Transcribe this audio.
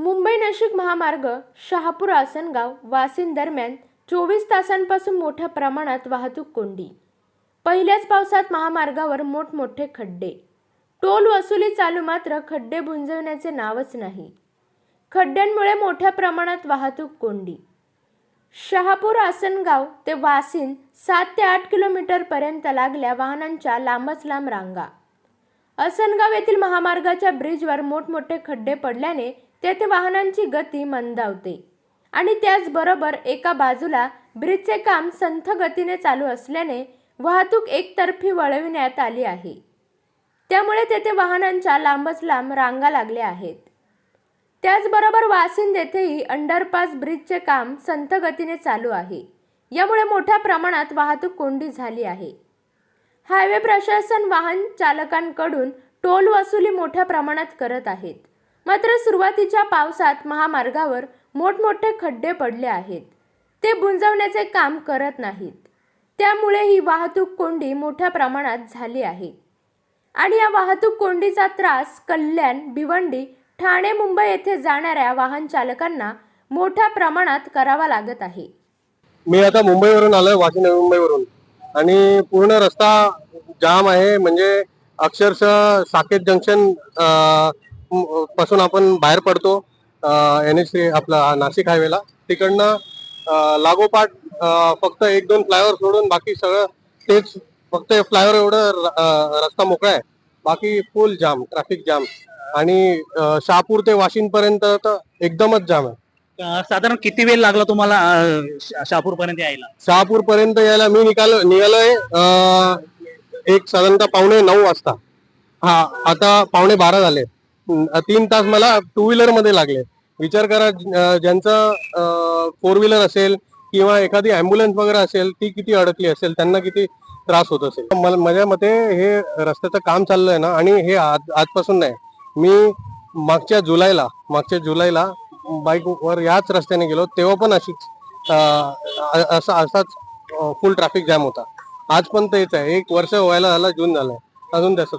मुंबई नाशिक महामार्ग शहापूर आसनगाव वासिन दरम्यान चोवीस तासांपासून मोठ्या प्रमाणात वाहतूक कोंडी. पहिल्याच पावसात महामार्गावर मोठमोठे खड्डे. टोल वसुली चालू मात्र खड्डे भुंजवण्याचे नावच नाही. खड्ड्यांमुळे मोठ्या प्रमाणात वाहतूक कोंडी. शहापूर आसनगाव ते वासिन सात ते आठ किलोमीटरपर्यंत लागल्या वाहनांच्या लांबच लांब रांगा. आसनगाव येथील महामार्गाच्या ब्रिजवर मोठमोठे खड्डे पडल्याने तेथे वाहनांची गती मंदावते. आणि त्याचबरोबर एका बाजूला ब्रिजचे काम संथ गतीने चालू असल्याने वाहतूक एकतर्फी वळविण्यात आली आहे. त्यामुळे तेथे वाहनांच्या लांबच लांब रांगा लागल्या आहेत. त्याचबरोबर वासिंद येथेही अंडरपास ब्रिजचे काम संथ गतीने चालू आहे. यामुळे मोठ्या प्रमाणात वाहतूक कोंडी झाली आहे. हायवे प्रशासन वाहन चालकांकडून टोल वसुली मोठ्या प्रमाणात करत आहेत. मात्र सुरुवातीच्या पावसात महामार्गावर मोठमोठे खड्डे पडले आहेत. ते बुंजवण्याचे काम करत नाहीत. त्यामुळे ही वाहतूक कोंडी मोठ्या प्रमाणात झाली आहे. आणि या वाहतूक कोंडीचा त्रास कल्याण भिवंडी ठाणे मुंबई येथे जाणाऱ्या वाहन चालकांना मोठ्या प्रमाणात करावा लागत आहे. मी आता मुंबईवरून आलोय वाशी नवी मुंबईवरून. आणि पूर्ण रस्ता जाम आहे. म्हणजे अक्षरशः साकेत जंक्शन पासून आपण बाहेर पडतो एन एच आपला नाशिक हायवेला तिकडनं लागोपाठ फक्त एक दोन फ्लायओव्हर सोडून बाकी सगळं तेच फक्त फ्लायओव्हर एवढं रस्ता मोकळा आहे. बाकी फुल जाम ट्रॅफिक जाम आणि शहापूर ते वाशिम पर्यंत तर एकदमच जाम आहे. साधारण किती वेळ लागला तुम्हाला शहापूर पर्यंत यायला? शहापूर पर्यंत यायला मी निकाल निघालोय एक साधारणतः पावणे नऊ वाजता. हा आता पावणे बारा झाले. तीन तास मला टू व्हीलरमध्ये लागले. विचार करा ज्यांचं फोर व्हीलर असेल किंवा एखादी अँब्युलन्स वगैरे असेल ती किती अडकली असेल त्यांना किती त्रास होत असेल. मला- माझ्या मते हे रस्त्याचं काम चाललंय ना आणि हे आज आजपासून नाही. मी मागच्या जुलैला मागच्या जुलैला बाईकवर याच रस्त्याने गेलो तेव्हा पण अशीच असा असाच फुल ट्रॅफिक जॅम होता. आज पण तेच आहे. एक वर्ष व्हायला झालं जून झालंय. अजून त्याचं